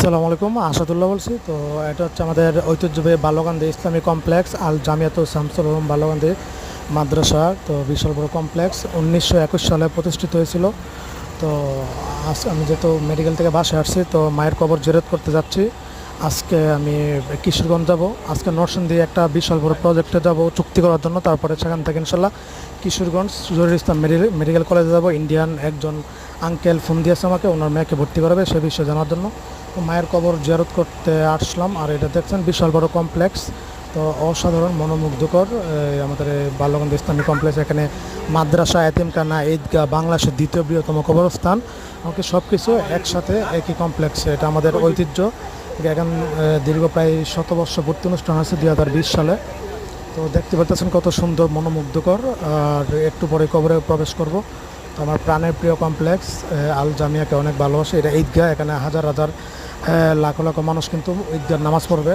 আসসালামু আলাইকুম, আসাদুল্লাহ বলছি। তো এটা হচ্ছে আমাদের ঐতিহ্যবাহী বালকান্দি ইসলামী কমপ্লেক্স, আল জামিয়াতুল শামসুল উলুম বালকান্দি মাদ্রাসা। তো বিশাল বড় কমপ্লেক্স, উনিশশো একুশ সালে প্রতিষ্ঠিত হয়েছিল। তো আজ আমি যেহেতু মেডিকেল থেকে বাসে আসছি, তো মায়ের কবর জেরত করতে যাচ্ছি। আজকে আমি কিশোরগঞ্জ যাব। আজকে নরসিং দিয়ে একটা বিশাল বড় প্রজেক্টে যাব চুক্তি করার জন্য। তারপরে সেখান থেকে ইনশাল্লাহ কিশোরগঞ্জ জহিরুল ইসলাম মেডিকেল- কলেজে যাব। ইন্ডিয়ান একজন আঙ্কেল ফোন দিয়েছে আমাকে, ওনার মেয়েকে ভর্তি করাবে সে বিষয়ে জানার জন্য। মায়ের কবর জিয়ারত করতে আসলাম। আর এটা দেখছেন, বিশাল বড় কমপ্লেক্স। তো অসাধারণ, মনোমুগ্ধকর আমাদের এই বাল্যগঞ্জ ইসলামী কমপ্লেক্স। এখানে মাদ্রাসা, এতিমখানা, ঈদগাহ, বাংলাদেশের দ্বিতীয় বৃহত্তম কবরস্থান। আমাকে সব কিছু একসাথে একই কমপ্লেক্সে। এটা আমাদের ঐতিহ্য। এখন দীর্ঘ প্রায় শত বর্ষ ভর্তি অনুষ্ঠান আছে দুই হাজার বিশ সালে। তো দেখতে পাচ্ছেন কত সুন্দর, মনোমুগ্ধকর। আর একটু পরে কবরে প্রবেশ করব। তো আমার প্রাণের প্রিয় কমপ্লেক্স আল জামিয়াকে অনেক ভালোবাসে। এটা ঈদগাহ, এখানে হাজার হাজার লাখ লাখ মানুষ কিন্তু ঈদের নামাজ পড়বে।